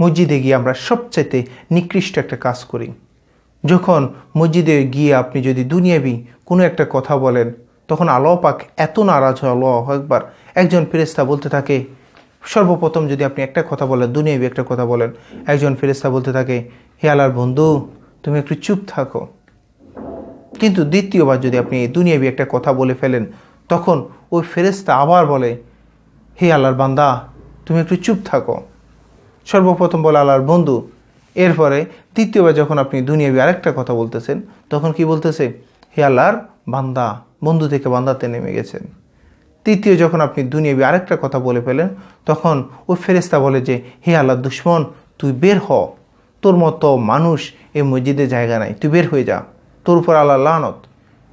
মসজিদে গিয়ে আমরা সবচাইতে নিকৃষ্ট একটা কাজ করি। যখন মসজিদে গিয়ে আপনি যদি দুনিয়াবি কোনো একটা কথা বলেন, তখন আল্লাহ পাক এত নারাজ হয়, আল্লাহ একবার একজন ফেরেস্তা বলতে থাকে, সর্বপ্রথম যদি আপনি একটা কথা বলেন, দুনিয়াবি একটা কথা বলেন। একজন ফেরেস্তা বলতে থাকে, হে আল্লাহর বন্ধু, তুমি একটু চুপ থাকো। কিন্তু দ্বিতীয়বার যদি আপনি দুনিয়াবি একটা কথা বলে ফেলেন, তখন ওই ফেরেস্তা আবার বলে, হে আল্লাহর বান্দা, তুমি একটু চুপ থাকো। সর্বপ্রথম বলে আল্লাহর বন্ধু। এরপরে দ্বিতীয়বার যখন আপনি দুনিয়াবি আরেকটা কথা বলতেছেন, তখন কি বলতেছে? হে আল্লাহর বান্দা, বন্ধু থেকে বান্দাতে নেমে গেছেন। তৃতীয় যখন আপনি দুনিয়াবি আরেকটা কথা বলে ফেলেন, তখন ও ফেরেস্তা বলে যে, হে আল্লাহ দুশ্মন, তুই বের হ। তোর মতো মানুষ এই মসজিদে জায়গা নাই, তুই বের হয়ে যা। তোর উপর আল্লাহ লানত।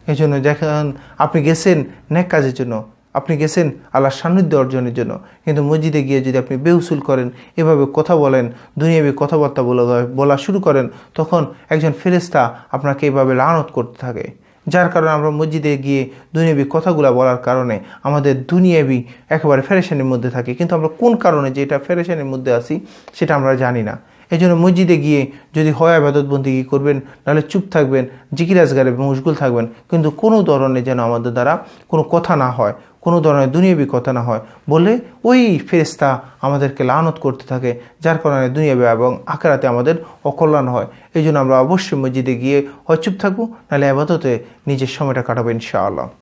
এই জন্য যখন আপনি গেছেন ন্যাক কাজের জন্য আপনি গেছেন আল্লাহর সান্নিধ্য অর্জনের জন্য। কিন্তু মসজিদে গিয়ে যদি আপনি বেউসুল করেন, এভাবে কথা বলেন, দুনিয়াবি কথাবার্তা বলা বলা শুরু করেন, তখন একজন ফেরেস্তা আপনাকে এভাবে লানত করতে থাকে। যার কারণে আমরা মসজিদে গিয়ে দুনিয়াবি কথাগুলো বলার কারণে আমাদের দুনিয়াবি একেবারে ফেরেশানির মধ্যে থাকে। কিন্তু আমরা কোন কারণে যে এটা ফেরেশানির মধ্যে আছি, সেটা আমরা জানি না। এই জন্য মসজিদে গিয়ে যদি হয় আবাদত বন্দিগি করবেন, নাহলে চুপ থাকবেন জিকিরাজগারে মশগুল থাকবেন। কিন্তু কোনো ধরনের যেন আমাদের দ্বারা কোনো কথা না হয়, কোনো ধরনের দুনিয়াবি কথা না হয়, বলে ওই ফেরেস্তা আমাদেরকে লানত করতে থাকে, যার কারণে দুনিয়াবি এবং আখেরাতে আমাদের অকল্যাণ হয়। এই জন্য আমরা অবশ্যই মসজিদে গিয়ে হয় চুপ থাকব, নাহলে আবাদতে নিজের সময়টা কাটাবো ইনশাআল্লাহ।